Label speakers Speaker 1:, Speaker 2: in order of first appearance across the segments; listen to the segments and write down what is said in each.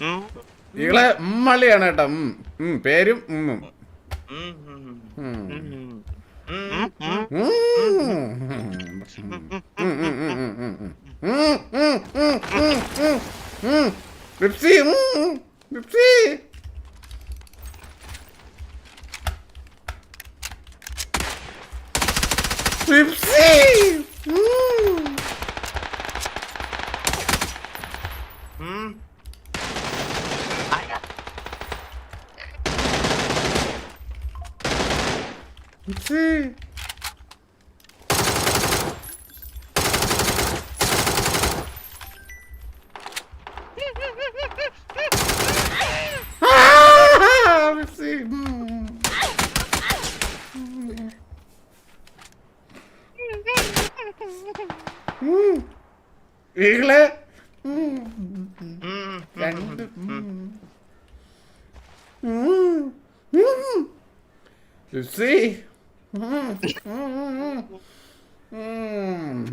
Speaker 1: ഉം,
Speaker 2: ഉമ്മളിയാണ് കേട്ടോ. ഉം, ഉം, പേരും ഉം.
Speaker 1: ഉം, ഉം,
Speaker 2: ഉം. 무슨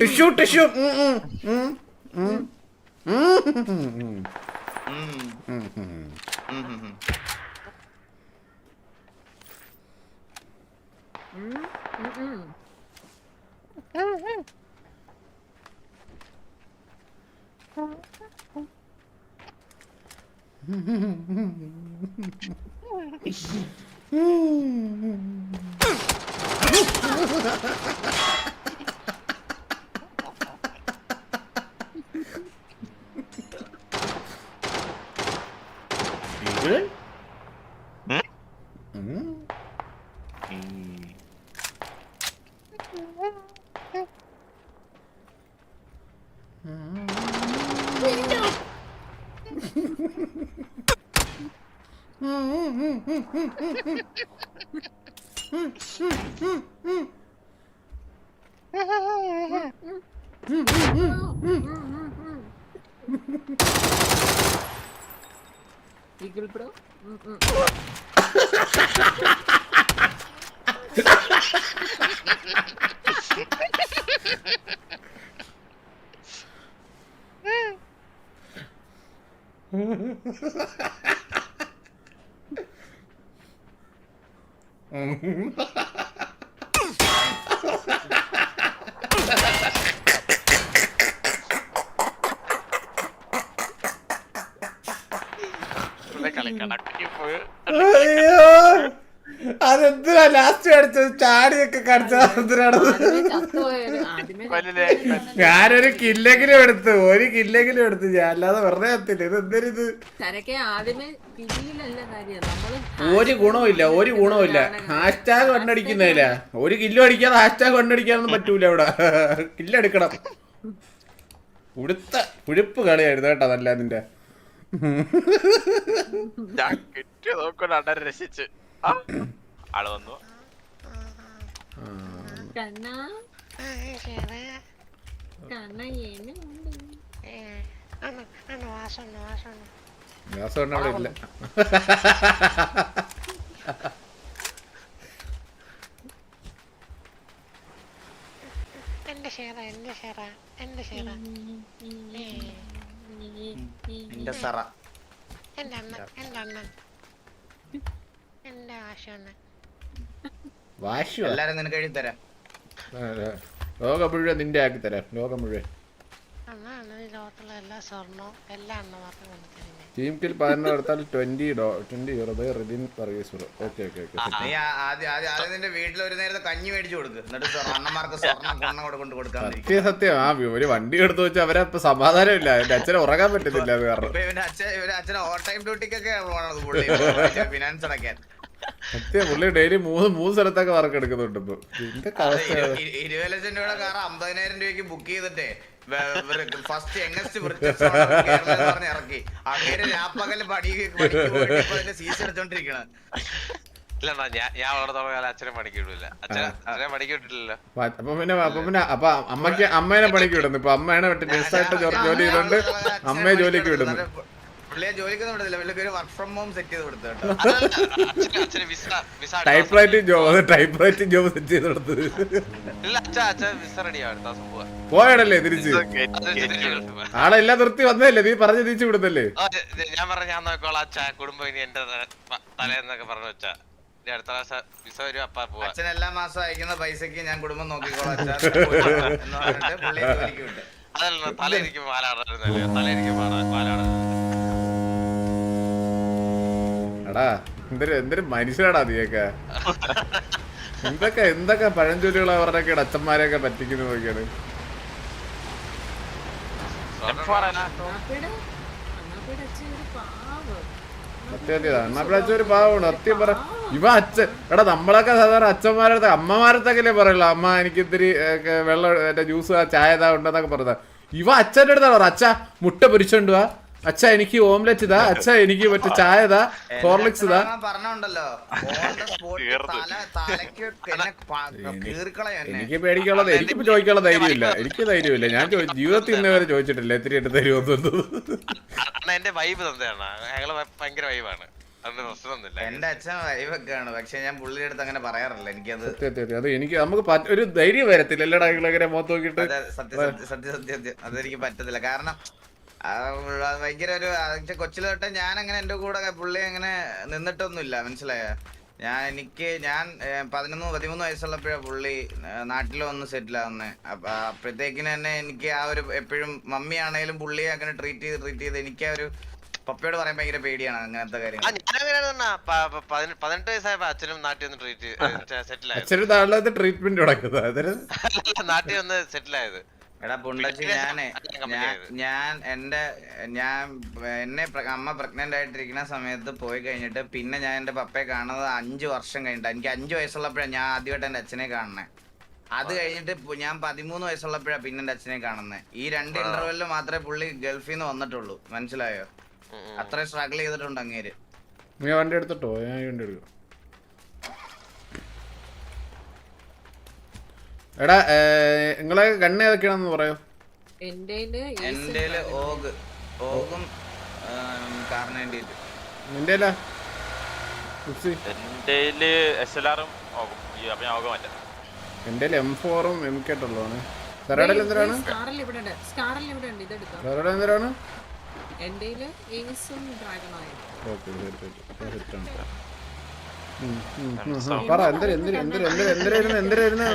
Speaker 2: ടിഷ്യൂ ടിഷ്യൂ ഉം Really? Mm-hmm. ചാടിയൊക്കെ
Speaker 3: കടിച്ചത്.
Speaker 2: ഞാനൊരു കില്ലെങ്കിലും എടുത്തു ഒരു കില്ലെങ്കിലും എടുത്തു. ഞാൻ അല്ലാതെ വെറുതെ എത്തില്ല ഇത്
Speaker 3: നമ്മൾ
Speaker 2: ഒരു ഗുണമില്ല ഒരു ഗുണമില്ല ഹാഷ്ടാഗ് കണ്ടടിക്കുന്നില്ല ഒരു കില്ലോ അടിക്കാതെ ഹാഷ്ടാഗ് കണ്ടടിക്കാനൊന്നും പറ്റൂല ഇവിടെ. കില്ലെടുക്കണം ഉടുത്ത ഉഴുപ്പ് കളിയായിരുന്നു കേട്ടോ നല്ല അതിന്റെ
Speaker 1: ഞാൻ കിട്ടിയ നോക്കൊണ്ട് അണ്ണൻ രസിച്ച് ആ, ആൾ വന്നു.
Speaker 3: കണ്ണ. ഏനുണ്ട്
Speaker 2: അവിടെ ഇല്ല.
Speaker 4: എന്റെ ഷെയറ എന്റെ ഷെയറ എന്റെ ഷെയറ.
Speaker 1: എന്റെ സറ.
Speaker 4: എന്റെ അണ്ണൻ എന്റെ അണ്ണൻ. എന്റെ ആശണ്ണൻ
Speaker 2: വാശു
Speaker 1: എല്ലാരും നിനക്ക് എഴുതി തരാം.
Speaker 2: ലോകം മുഴുവൻ നിന്റെ ആക്കി തരാം ലോകം മുഴുവൻ. ടീം കിൽ പതിനെണ്ണം എടുത്താൽ ട്വന്റി ഡോ ട്വന്റി യൂറോ ബൈ റിദിൻ സർവീസ് ഓക്കെ ഓക്കെ ഓക്കെ
Speaker 5: ആ- ആദ്യം ആദ്യം ആദ്യം നിന്റെ വീട്ടിൽ ഒരു നേരത്തെ കഞ്ഞി മേടിച്ചു കൊടുക്ക്. എന്നിട്ട് സ്വ- അണ്ണന്മാർക്ക് സ്വർണം കൊണ്ണം കൊണ്ട് കൊണ്ട് കൊടുക്കാൻ
Speaker 2: ആ ഒരു വണ്ടി എടുത്തു വെച്ചാൽ അവരെ ഇപ്പൊ സമാധാനമില്ല. എന്റെ അച്ഛനെ ഉറങ്ങാൻ പറ്റുന്നില്ല അത് കാരണം.
Speaker 5: അച്ഛൻ ഡ്യൂട്ടിക്കൊക്കെ ഫിനാൻസ് അടയ്ക്കാൻ
Speaker 2: സത്യം പുള്ളി ഡെയിലി മൂന്ന് മൂന്ന് സ്ഥലത്തൊക്കെ വർക്ക് എടുക്കുന്നുണ്ട് ഇപ്പൊ.
Speaker 5: ഇരുപത് ലക്ഷം രൂപയുടെ കാർ അമ്പതിനായിരം രൂപയ്ക്ക് ബുക്ക് ചെയ്തിട്ടേ ഫസ്റ്റ് യങ്ങസ്റ്റ് പറഞ്ഞ് ഇറക്കി. അങ്ങനെ രാപ്പകൽ പണി സീസൺ എടുത്തോണ്ടിരിക്കണ.
Speaker 6: ഇല്ലണ്ണാ ഞാൻ ഞാൻ വളർന്നോളം കാലം അച്ഛനെ പണിക്ക് വിടില്ല അച്ഛനെ അച്ഛനെ പണിക്ക് വിട്ടില്ലല്ലോ
Speaker 2: അപ്പൊ പിന്നെ അപ്പൊ പിന്നെ അപ്പൊ അമ്മയ്ക്ക് അമ്മേനെ പണിക്ക് വിടുന്നു ഇപ്പൊ ജോലി ചെയ്തോണ്ട് അമ്മയെ ജോലിക്ക് വിടുന്നു.
Speaker 5: പുള്ളിയെ ജോലിക്കൊന്നും വിടത്തില്ല. വർക്ക് ഫ്രം ഹോം സെറ്റ് ചെയ്ത് കൊടുത്തു കേട്ടോ.
Speaker 6: അതല്ല, അച്ഛന് അച്ഛന് visa visa
Speaker 2: type writing job type writing job set ചെയ്ത് കൊടുത്തത്.
Speaker 6: ഇല്ല അച്ഛൻ അച്ഛൻ വിസ റെഡിയാ അടുത്ത ദിവസം
Speaker 2: പോയടല്ലേ തിരിച്ച്? ആളെ എല്ലാം നിർത്തി വന്നതല്ലേ? നീ പറഞ്ഞു തിരിച്ചു വിടുന്നല്ലേ
Speaker 6: ഞാൻ പറഞ്ഞ ഞാൻ നോക്കോളാം അച്ഛാ കുടുംബം ഇനി എന്റെ തലേന്നൊക്കെ പറഞ്ഞു വെച്ചാ. ഇനി അടുത്ത പ്രാവശ്യം വിസ വരും അപ്പ പോവാ.
Speaker 5: അച്ഛൻ എല്ലാ മാസം അയക്കുന്ന പൈസക്ക് ഞാൻ കുടുംബം നോക്കിക്കോളാം
Speaker 6: അതല്ല തല ഇരിക്കും പാലാടായിരുന്നല്ലേ തല ഇരിക്കും പാലാടാ
Speaker 2: എടാ എന്തൊരു എന്തൊരു മനുഷ്യരാടാ നീയൊക്കെ. എന്തൊക്കെ എന്തൊക്കെ പഴഞ്ചൊല്ലികൾ അവരുടെയൊക്കെ അച്ഛന്മാരെയൊക്കെ പറ്റിക്കുന്ന നോക്കിയാണ്.
Speaker 3: ഒരു
Speaker 2: പാവമാണ് സത്യം പറ. ഇവ അച്ഛൻ എടാ നമ്മളൊക്കെ സാധാരണ അച്ഛന്മാരടുത്ത് അമ്മമാരത്തൊക്കെ പറയുള്ളൂ അമ്മ എനിക്ക് ഇത്തിരി വെള്ളം ജ്യൂസ് ചായ ഉണ്ടെന്നൊക്കെ പറഞ്ഞ ഇവ അച്ഛന്റെ അടുത്താണ് അച്ഛ മുട്ട പൊരിച്ചോണ്ട് വാ. അച്ഛ എനിക്ക് ഓംലെറ്റ് ഇതാ. അച്ഛ എനിക്ക് മറ്റേ ചായ ഇതാ. ഹോർലിക്സ് ഇതാ.
Speaker 5: പറഞ്ഞോണ്ടല്ലോ. എനിക്ക് പേടിക്കുള്ളത് spot തല തലയ്ക്ക് എന്നെ പ- എന്നെ.
Speaker 2: എനിക്ക് പേടിക്കാനുള്ളത് എനിക്ക് ചോദിക്കാനുള്ള ധൈര്യമില്ല. എനിക്ക് ധൈര്യമില്ല. ഞാൻ ജീവിതത്തിൽ ഇന്ന് വരെ ചോദിച്ചിട്ടില്ല. എത്ര ഇട്ട്
Speaker 6: തരുമോ എന്റെ വൈബ് തന്നെയാണ്. ഞങ്ങൾ ഭയങ്കര വൈബാണ്
Speaker 5: എന്റെ അച്ഛൻ വൈവൊക്കെയാണ് പക്ഷെ ഞാൻ പുള്ളിയുടെ അടുത്ത് അങ്ങനെ പറയാറില്ല. എനിക്കത്
Speaker 2: അത് എനിക്ക് നമുക്ക് ഒരു ധൈര്യം വരത്തില്ല. എല്ലാടാ ഇങ്ങനെ മുഖത്ത് നോക്കിയിട്ട്
Speaker 5: സത്യം സത്യം സത്യം അതെനിക്ക് പറ്റത്തില്ല. കാരണം ഭയങ്കര ഒരു കൊച്ചിലെ തൊട്ട് ഞാൻ അങ്ങനെ എന്റെ കൂടെ പുള്ളി അങ്ങനെ നിന്നിട്ടൊന്നുമില്ല മനസ്സിലായ? ഞാൻ എനിക്ക് ഞാൻ പതിനൊന്ന് പതിമൂന്ന് വയസ്സുള്ളപ്പോഴാണ് പുള്ളി നാട്ടിൽ വന്ന് സെറ്റിൽ ആവുന്നേ. അപ്പൊ അപ്പോഴത്തേക്കിന് തന്നെ എനിക്ക് ആ ഒരു എപ്പോഴും മമ്മി ആണെങ്കിലും പുള്ളിയെ അങ്ങനെ ട്രീറ്റ് ചെയ്ത് ട്രീറ്റ് ചെയ്ത് എനിക്ക് ആ ഒരു പപ്പയോട് പറയാൻ ഭയങ്കര പേടിയാണ് അങ്ങനത്തെ കാര്യങ്ങൾ
Speaker 6: പതിനെട്ട് വയസ്സായപ്പോ അച്ഛനും നാട്ടിൽ ഒന്ന് ട്രീറ്റ് സെറ്റിൽ ആയത്.
Speaker 2: ട്രീറ്റ്മെന്റ്
Speaker 6: നാട്ടിൽ ഒന്ന് സെറ്റിൽ ആയത്.
Speaker 5: എടാ പുണ്ടച്ചി ഞാനേ ഞാൻ ഞാൻ എന്റെ ഞാൻ എന്നെ അമ്മ പ്രഗ്നന്റ് ആയിട്ടിരിക്കുന്ന സമയത്ത് പോയി കഴിഞ്ഞിട്ട് പിന്നെ ഞാൻ എന്റെ പപ്പയെ കാണുന്നത് അഞ്ചു വർഷം കഴിഞ്ഞിട്ട് എനിക്ക് അഞ്ചു വയസ്സുള്ളപ്പോഴാണ് ഞാൻ ആദ്യമായിട്ട് എന്റെ അച്ഛനെ കാണുന്നത് അത് കഴിഞ്ഞിട്ട് ഞാൻ പതിമൂന്ന് വയസ്സുള്ളപ്പോഴാണ് പിന്നെ എന്റെ അച്ഛനെ കാണുന്നത് ഈ രണ്ട് ഇന്റർവെല്ലിൽ മാത്രമേ പുള്ളി ഗൾഫിൽ നിന്ന് വന്നിട്ടുള്ളൂ. മനസ്സിലായോ? അത്രയും സ്ട്രഗിൾ ചെയ്തിട്ടുണ്ട് അങ്ങേര്.
Speaker 2: നീ വണ്ടി എടുത്തിട്ടോ? ഞാൻ വണ്ടി എടുക്കാം. എടാ നിങ്ങളെ ഗണ്ണ ഏതൊക്കെയാണെന്ന് പറയോ.
Speaker 3: എന്റെ
Speaker 5: എന്റെ ഓഗ്. ഓഗും
Speaker 2: നിന്റെ എം ഫോറും എം കേട്ടുള്ളതാണ് സെറയുടെ എന്തിനാണ്? സെറയുടെ എന്തിനാണ്? ഓക്കെ പറ എന്തിനായിരുന്നു എന്തിനായിരുന്നു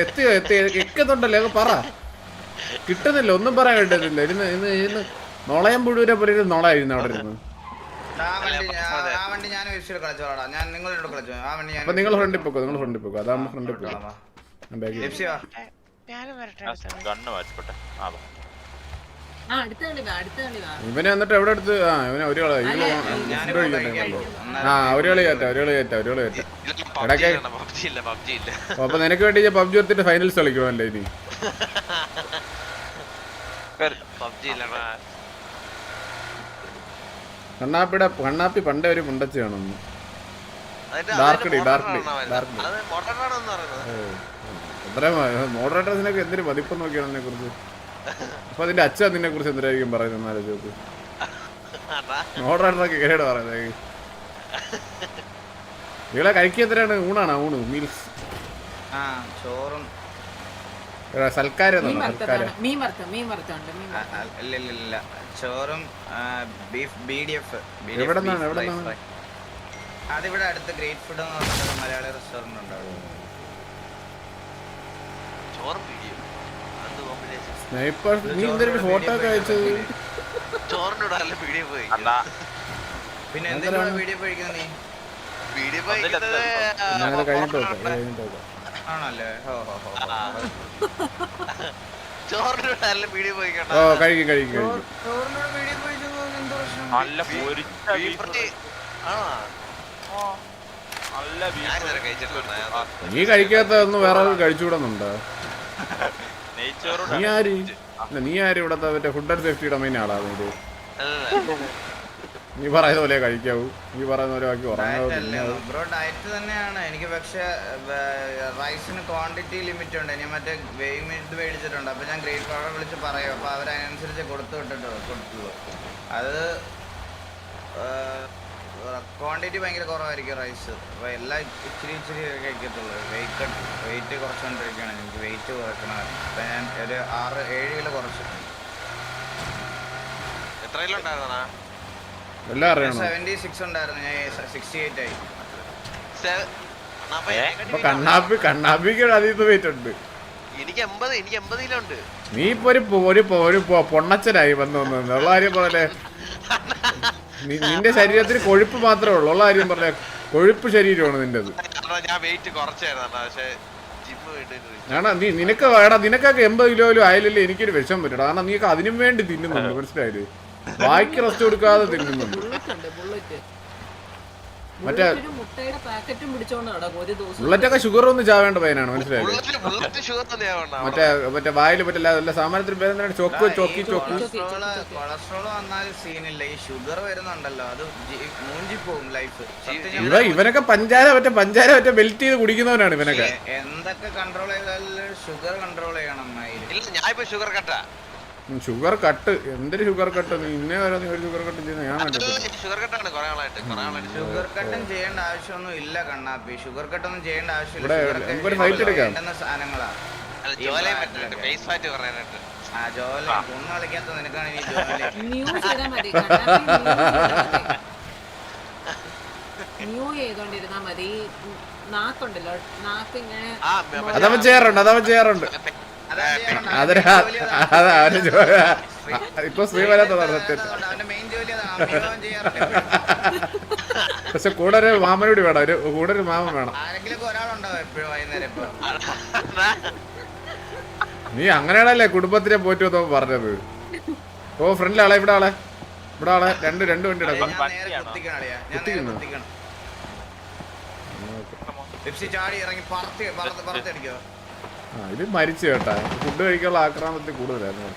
Speaker 2: എത്തിയോ എത്തി എക്കുന്നുണ്ടല്ലോ പറ. കിട്ടുന്നില്ല ഒന്നും പറയാൻ കിട്ടുന്നില്ല. ഇരുന്ന് ഇന്ന് ഇന്ന് നോളയം പുഴുവിനെ പോലെ ഇരുന്ന് നോളായിരുന്നു അവിടെ ഇരുന്ന്.
Speaker 5: ആ വണ്ടി ഞാൻ- ആ വണ്ടി ഞാൻ വിഷയം കളിച്ചോളാം ഞാൻ നിങ്ങളോട് കളിച്ചോ. ആ വണ്ടി ഞാൻ
Speaker 2: അപ്പൊ നിങ്ങൾ ഫ്രണ്ടിൽ പോക്കോ നിങ്ങൾ ഫ്രണ്ടിൽ പോക്കോ? അതാകുമ്പോ ഫ്രണ്ടിൽ ഞാൻ
Speaker 4: അടുത്ത
Speaker 7: ഗണ്ണ് മാറ്റിപ്പോട്ടെ ആ
Speaker 2: ഇവനെ എന്നിട്ട് എവിടെ എടുത്ത്? ആ ഇവനെ ഒരു കളി ആ ഒരു കളി കയറ്റാ ഒരു കളി കയറ്റാ ഒരു കളി കയറ്റാ
Speaker 6: പബ്ജി ഇല്ല പബ്ജി ഇല്ല പബ്ജി
Speaker 2: അപ്പൊ നിനക്ക് വേണ്ടി ഞാൻ പബ്ജി എടുത്തിട്ട് ഫൈനൽസ് കളിക്കണല്ലേ ഇനി കണ്ണാപ്പിയുടെ കണ്ണാപ്പി പണ്ടേ ഒരു മുണ്ടച്ച് കാണുന്നു അത്രയും മോഡറേറ്റേഴ്സിനൊക്കെ എന്തിനു മതിപ്പ് നോക്കിയാണ് അതിനെ കുറിച്ച് അപ്പൊ അതിന്റെ അച്ഛൻ നിന്നെ കുറിച്ച് എന്തിനായിരിക്കും പറയുന്നത് കേട് നിങ്ങളെ കഴിക്കുക എത്രയാണ് ഊണാണ് ഊണ്? മീൽസ്.
Speaker 5: ആ ചോറും.
Speaker 2: സൽക്കാരം
Speaker 5: ചോറും ബീഫ് ബി ഡി എഫ്
Speaker 2: എവിടുന്നാണ്, എവിടുന്നാണ്?
Speaker 5: അതിവിടെ അടുത്ത് ഗ്രേറ്റ് ഫുഡ് എന്ന് പറഞ്ഞിട്ട് മലയാളി റെസ്റ്റോറന്റ് ഉണ്ട്
Speaker 6: ചോറും
Speaker 2: നീ എന്തൊരു ഫോട്ടോ ഒക്കെ അയച്ചത്.
Speaker 6: ചോറിനോടല്ല വീഡിയോ പോയി
Speaker 5: പിന്നെ എന്തിനാണ് വീഡിയോ പോയിരിക്കുന്നത് നീ?
Speaker 6: വീഡിയോ വീഡിയോ
Speaker 2: കഴിക്കും കഴിക്കും
Speaker 5: വീഡിയോ
Speaker 7: നല്ല
Speaker 2: നീ കഴിക്കാത്ത ഒന്ന് വേറെ കഴിച്ചുകൂടുന്നുണ്ടോ? നീ ആര്? നീ ആര് ഇവിടത്തെ മറ്റേ ഫുഡ് ആൻഡ് സേഫ്റ്റിയുടെ മെയിൻ ആളാ നീ ഇത്?
Speaker 6: അല്ല
Speaker 2: നീ പറയുന്ന പോലെ കഴിക്കാവൂ. നീ പറയുന്ന പോലെ ബാക്കി ഉറങ്ങാവൂ
Speaker 5: ബ്രോ ഡയറ്റ് തന്നെയാണ്. എനിക്ക് പക്ഷെ റൈസിന് ക്വാണ്ടിറ്റി ലിമിറ്റ് ഉണ്ട്. ഞാൻ മറ്റേ വേവ് മിനിറ്റ് മേടിച്ചിട്ടുണ്ട്. അപ്പൊ ഞാൻ ഗ്രേറ്റ് പവർ വിളിച്ച് പറയും. അപ്പൊ അവരനുസരിച്ച് കൊടുത്തു വിട്ടിട്ട് കൊടുത്തുള്ളൂ അത് ക്വാണ്ടിറ്റി ഭയങ്കര കുറവായിരിക്കും റൈസ് അപ്പൊ എല്ലാം ഇച്ചിരി ഇച്ചിരി കഴിക്കത്തുള്ളൂ. വെയിറ്റ് വെയിറ്റ് കുറച്ചുകൊണ്ടിരിക്കുകയാണ്. എനിക്ക് വെയിറ്റ് കുറയ്ക്കണം. അപ്പൊ ഞാൻ ഒരു ആറ് ഏഴ് കിലോ കുറച്ചിട്ടുണ്ട്
Speaker 6: എത്ര കിലോ ഉണ്ടായിരുന്നാ
Speaker 5: സെവന്റി സിക്സ് ഉണ്ടായിരുന്നു. ഞാൻ സിക്സ്റ്റി എയ്റ്റ് ആയി
Speaker 2: അപ്പൊ കണ്ണാപ്പി കണ്ണാപ്പിക്ക് അതീത് വെയിറ്റ് ഉണ്ട്.
Speaker 6: എനിക്ക് എൺപത് എനിക്ക് എൺപത് കിലോ ഉണ്ട്.
Speaker 2: നീ ഇപ്പൊ ഒരു ഒരു പൊ- ഒരു പൊ- പൊണ്ണച്ചനായി വന്നു വന്നു ഉള്ള കാര്യം പോലെ നിന്റെ ശരീരത്തിന് കൊഴുപ്പ് മാത്രമേ ഉള്ളൂ. ഉള്ള കാര്യം പറഞ്ഞ കൊഴുപ്പ് ശരീരമാണ്
Speaker 6: നിന്റെ ഞാൻ വെയിറ്റ് കുറച്ചായിരുന്നു പക്ഷേ
Speaker 2: നീ നിനക്ക് വേടാ നിനക്കൊക്കെ എൺപത് കിലോയിലും ആയാലല്ലേ എനിക്കൊരു വിഷം പറ്റണം കാരണം നീക്ക് അതിനും വേണ്ടി തിന്നുന്നുണ്ട്. മനസ്സിലായില്ലേ? വായിക്ക് റെസ്റ്റ് കൊടുക്കാതെ തിന്നുന്നുണ്ട്.
Speaker 3: ബുള്ളറ്റ് ഉണ്ട് ബുള്ളറ്റ്
Speaker 2: മറ്റേ-
Speaker 3: മുട്ടയുടെ പാക്കറ്റും പിടിച്ചോണ്ട് നടക്കും ഒരു ദിവസം.
Speaker 2: ബുള്ളറ്റൊക്കെ ഷുഗർ ഒന്നും ചാവേണ്ട പയ്യനാണ്
Speaker 6: ബുള്ളറ്റ് ബുള്ളറ്റ് ഷുഗർ
Speaker 2: മറ്റേ മറ്റേ വായിൽ പറ്റില്ല എല്ലാ സാമാനത്തിന് പേരെന്താണ് ചോക്ക് ചോക്കി ചോക്കി
Speaker 5: കൊളസ്ട്രോൾ കൊളസ്ട്രോൾ വന്നാൽ സീനില്ല. ഈ ഷുഗർ വരുന്നുണ്ടല്ലോ അത് മൂഞ്ചി പോകും ലൈഫ്
Speaker 2: ഇവ ഇവനൊക്കെ പഞ്ചാര മറ്റേ പഞ്ചാര മറ്റേ ബെൽറ്റ് ചെയ്ത് കുടിക്കുന്നവനാണ് ഇവനൊക്കെ.
Speaker 5: എന്തൊക്കെ കൺട്രോൾ ചെയ്താലും ഷുഗർ കൺട്രോൾ ചെയ്യണം
Speaker 6: ഇല്ല ഞാൻ ഇപ്പൊ ഷുഗർ കട്ടാ
Speaker 2: ഷുഗർ കട്ട് എന്തൊരു ഷുഗർ കട്ട് നീ ഇന്നേ വരെ നീ ഒരു ഷുഗർ കട്ട് ചെയ്യുന്നത് ഞാൻ
Speaker 6: ഷുഗർ
Speaker 5: കട്ടും ചെയ്യേണ്ട ആവശ്യമൊന്നും ഇല്ല കണ്ണാപ്പി. ഷുഗർ കട്ടൊന്നും ചെയ്യേണ്ട ആവശ്യമില്ല.
Speaker 6: സാധനങ്ങളാണ്.
Speaker 5: ആ ജോല. ഒന്ന് കളിക്കാത്ത നിനക്കാണ് ഈ ജോലി.
Speaker 3: ന്യൂ ചെയ്തോണ്ടിരുന്നാ മതി. നാക്കുണ്ടല്ലോ. നാക്ക് ഇങ്ങനെ
Speaker 2: അതാ ചെയ്യാറുണ്ട് അതവ ചെയ്യാറുണ്ട്.
Speaker 5: അത്
Speaker 2: ഇപ്പൊ സ്ത്രീ വരാത്തതാണ് പക്ഷെ കൂടെ ഒരു മാമനൂടി വേണം ഒരു കൂടെ ഒരു മാമൻ വേണം. നീ അങ്ങനെയാണല്ലേ കുടുംബത്തിനെ പോറ്റു എന്നോ പറഞ്ഞത്? ഓ ഫ്രണ്ടിലാളെ ഇവിടെ ആളെ. ഇവിടെ ആളെ. രണ്ട് രണ്ട് വണ്ടി
Speaker 5: കുത്തിക്കുന്നു ചാടി ഇറങ്ങി പറത്തി പറത്തി അടിക്കോ
Speaker 2: ആ ഇത് മരിച്ചു കേട്ടാ. ഫുഡ് കഴിക്കാനുള്ള ആക്രാന്തത്തിൽ കൂടുതലായിരുന്നു.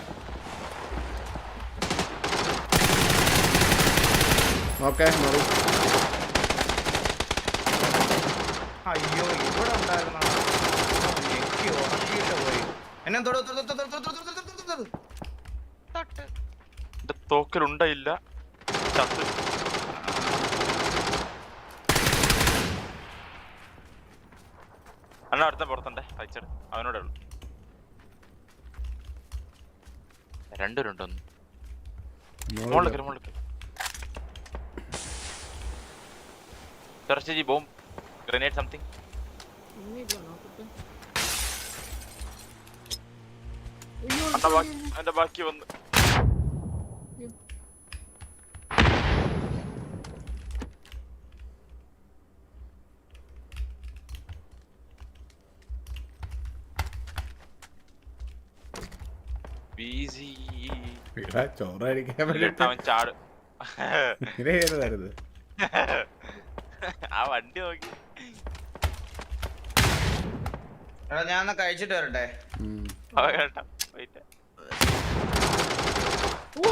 Speaker 2: ഓക്കെ മറി.
Speaker 5: അയ്യോ ഇവിടെ ഉണ്ടായിരുന്ന പോയി. എന്നെ
Speaker 7: അടുത്ത പുറത്തുണ്ടേ. അയച്ചട അവനോടെ ഉള്ളു. രണ്ടുപേരുണ്ടോന്ന് മുകളിൽ കയറി മുകളിൽ കയറി സെർച്ച് ജി ബോംബ്. ഗ്രനേഡ് സംതിങ് എന്റെ ബാക്കി വന്ന്.
Speaker 2: ഇവിടെ ചോറ് കഴിക്കാൻ വേണ്ടിട്ട്
Speaker 7: അവൻ ചാട്.
Speaker 2: ചെയ്യരുതായിരുന്നു.
Speaker 7: ആ വണ്ടി നോക്കി.
Speaker 5: എടാ ഞാൻ എന്നാ കഴിച്ചിട്ട് വരട്ടെ.
Speaker 7: അവ കേട്ടോ വെയിറ്റ്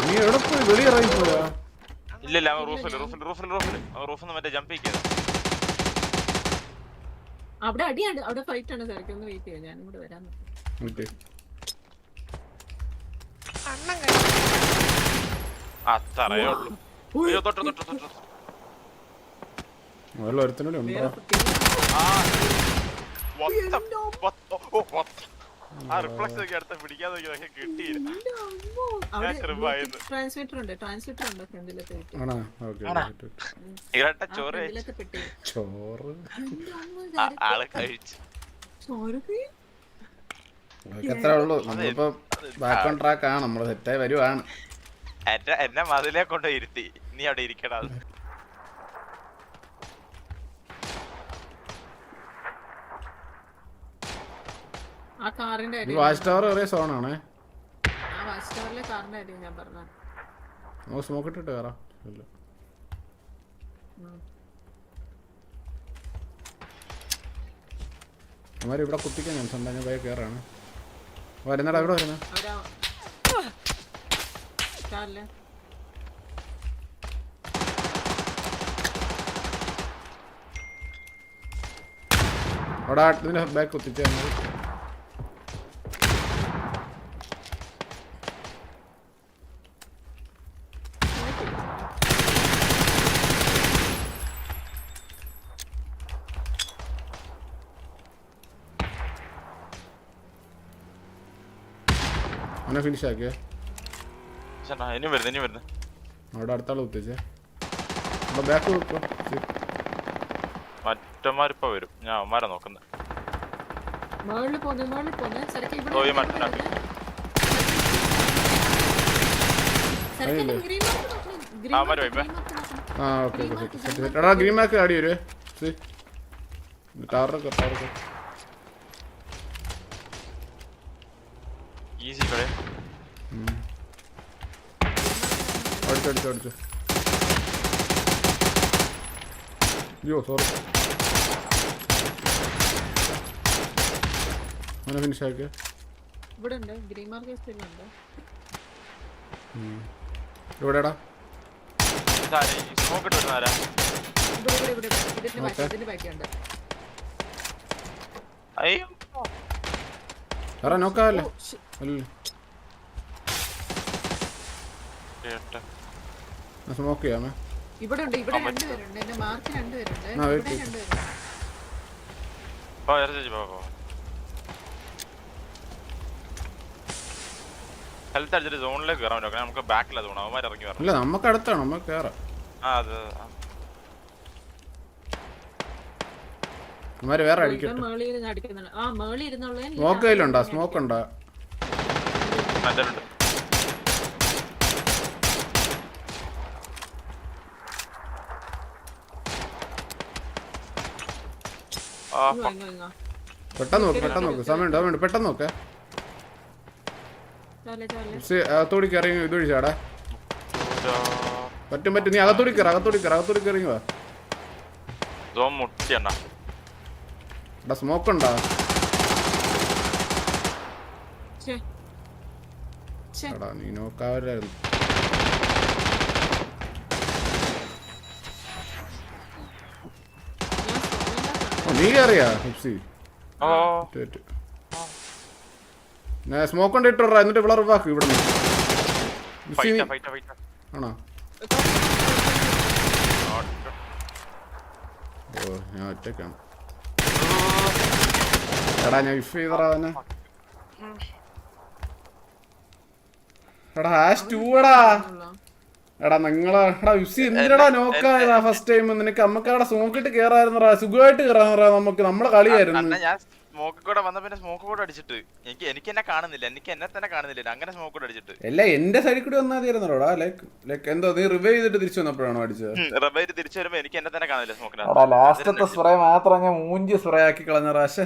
Speaker 2: നീ എവിടെ പോയി? വെളിയിറങ്ങി പോയാ?
Speaker 7: ഇല്ല ഇല്ല അവൻ റൂഫിൽ റൂഫിൽ റൂഫിൽ റൂഫിൽ അവൻ റൂഫിൽ നിന്ന് മറ്റേ ജമ്പ് ചെയ്ത്
Speaker 3: അവിടെ അടിയാണ് അവിടെ ഫൈറ്റ് ആണ് തിരക്ക് ഒന്ന് വെയിറ്റ് ചെയ്യാം. ഞാനും കൂടെ വരാൻ നോക്കാം.
Speaker 4: അണ്ണൻ
Speaker 7: അത്രയേ ചോറ്
Speaker 2: ചോറ്?
Speaker 7: ആൾ കഴിച്ചു.
Speaker 2: നമ്മളിപ്പോ ബാക്ക് ഓൺ ട്രാക്ക് ആണ്. നമ്മൾ സെറ്റായി വരുവാണ്.
Speaker 7: എന്നെ എന്നെ മതിലെ കൊണ്ട് ഇരുത്തി. നീ അവിടെ ഇരിക്കടാ.
Speaker 3: ആ കാറിന്റെ
Speaker 2: ഈ വാച്ച് ടവർ സോണാണേ.
Speaker 3: ആ വാച്ച് ടവറിലെ കാറിന്റെ കാര്യം ഞാൻ പറഞ്ഞ
Speaker 2: നമുക്ക് സ്മോക്ക് ഇട്ടിട്ട് കയറാം ഇല്ല. അവന്മാർ ഇവിടെ കുത്തിക്കാൻ ഞാൻ സ്വന്തം ഞാൻ പോയി കയറാണ് വരുന്നടാ ഇവിടെ വരുന്ന?
Speaker 3: കാലിൽ
Speaker 2: അവിടെ ഇതിന്റെ ബാക്ക് കുത്തിച്ച് അവനെ ഫിനിഷ് ആക്കിയേ.
Speaker 7: ചേട്ടാ ഇനി വരുന്നു ഇനി വരുന്നു.
Speaker 2: അവിടെ അടുത്ത ആൾ കുത്തിച്ചേ അവിടെ ബാക്ക് വെക്കുക
Speaker 7: മറ്റന്മാരിപ്പോ വരും. ഞാൻ അവന്മാരാ നോക്കുന്നത്
Speaker 3: പോന്ന് പോന്ന്. സരക്ക് ഇവിടെ
Speaker 7: ഓ, ഈ മരത്തിനകത്ത്. ആ,
Speaker 3: mark,
Speaker 7: മരം ഇപ്പൊ.
Speaker 3: green mark നോക്കണം.
Speaker 2: ആ okay okay set set set എടാ ഗ്രീൻ മാക്ക് ആടി ടാറൊക്കെ ടാറൊക്കെ
Speaker 7: ഈസി കളി.
Speaker 2: അടിച്ചു അടിച്ചു അടിച്ചു അയ്യോ സോറി അങ്ങനെ ഫിനിഷ് ആക്കിയ.
Speaker 3: ഇവിടെ ഉണ്ട്. ഗ്രീൻ മാർക്ക് ഉണ്ട്
Speaker 2: എവിടെടാ
Speaker 7: സ്മോക്ക് ഇട്ട് വരുന്നവരാ
Speaker 3: ഇവിടെ ഇവിടെ ഇവിടെ. ഇതിന്റെ ബാക്കി ഇതിന്റെ ബാക്കി ഉണ്ട്.
Speaker 7: അയ്യോ
Speaker 3: shit.
Speaker 2: അല്ല
Speaker 7: കേട്ടെ
Speaker 2: സ്മോക്ക് ചെയ്യാമേ.
Speaker 3: ഇവിടെ ഉണ്ട് ഇവിടെ
Speaker 7: രണ്ട്
Speaker 3: പേരുണ്ട് എന്റെ മാർക്ക്
Speaker 2: രണ്ട് പേരുണ്ട്.
Speaker 3: ഇവിടെ
Speaker 2: രണ്ട്
Speaker 3: പേരുണ്ട്.
Speaker 7: പോ ഇറ ചേച്ചി പോ പോ ഹെൽത്ത് അടിച്ചിട്ട് സോണിലേക്ക് കയറാൻ നോക്കാം നമുക്ക് ബാക്കിലാ സോൺ അവന്മാർ ഇറങ്ങി വരണം.
Speaker 2: അല്ല നമുക്ക് അടുത്താണ് നമുക്ക് കയറാം
Speaker 7: ആ അത് ആ.
Speaker 2: വേറെ അടിക്കട്ടെ. സ്മോക്ക് കയ്യിലുണ്ടോ? സ്മോക്ക് ഉണ്ടോ?
Speaker 7: മറ്റേലുണ്ട്
Speaker 2: പെട്ടെന്ന് നോക്ക് പെട്ടെന്ന് നോക്ക്. സമയമുണ്ട്? സമയമുണ്ട് പെട്ടെന്ന് നോക്ക്. അകത്തോടി കയറി ഇത് ഒഴിച്ചാടാ പറ്റും പറ്റും. നീ അകത്തോടി കയറി അകത്തോടി കയറി അകത്തോടി കയറി വാ. സ്മോക്ക് ഉണ്ടോ. നീ നോക്കാവല്ലായിരുന്നു
Speaker 3: ഞാൻ സ്മോക്കില്ലാത്ത
Speaker 2: ഓ, നീ കയറിയാ ഹിപ്സി
Speaker 7: ഓ
Speaker 2: ഞാൻ സ്മോക്ക് കൊണ്ട് ഇട്ടോടാ എന്നിട്ട് ഇവിടെ റിവാക്ക് ഇവിടെ ആണോ? ഓ ഞാൻ ഒറ്റക്കാണ്. എടാ ഞാൻ വിഫ് ചെയ്തടാ എടാ ഹാഷ് ടൂ എടാ നിങ്ങളെടാ യുസി എന്തിനടാ നോക്കായതാ ഫസ്റ്റ് ടൈം നിനക്ക് നമുക്ക് അവിടെ സ്മോക്കിട്ട് കേറായിരുന്നടാ സുഖമായിട്ട് കേറാന്നറാ നമുക്ക്. നമ്മളെ കളിയായിരുന്നു.
Speaker 7: ഞാൻ സ്മോക്ക് കൂടെ വന്ന പിന്നെ സ്മോക്ക് കൂടെ അടിച്ചിട്ട്. എനിക്ക് എനിക്ക് എന്നെ കാണുന്നില്ല. എനിക്ക് എന്നെ തന്നെ കാണുന്നില്ല. അങ്ങനെ സ്മോക്ക് കൂടെ അടിച്ചിട്ട്.
Speaker 2: അല്ല എന്റെ സൈഡിൽ കൂടി വന്നാൽ മതിയായിരുന്നോടാ ലൈക്ക് ലൈക്ക് എന്തോ നീ റിവൈവ് ചെയ്തിട്ട് തിരിച്ചു വന്നപ്പോഴാണോ അടിച്ചത്?
Speaker 7: റബൈര് തിരിച്ചു വരുമ്പോ എനിക്ക് എന്നെ തന്നെ
Speaker 2: ലാസ്റ്റത്തെ സ്പ്രേ മാത്രം ഞാൻ മൂഞ്ചി സ്പ്രേ ആക്കി കളഞ്ഞ റാശ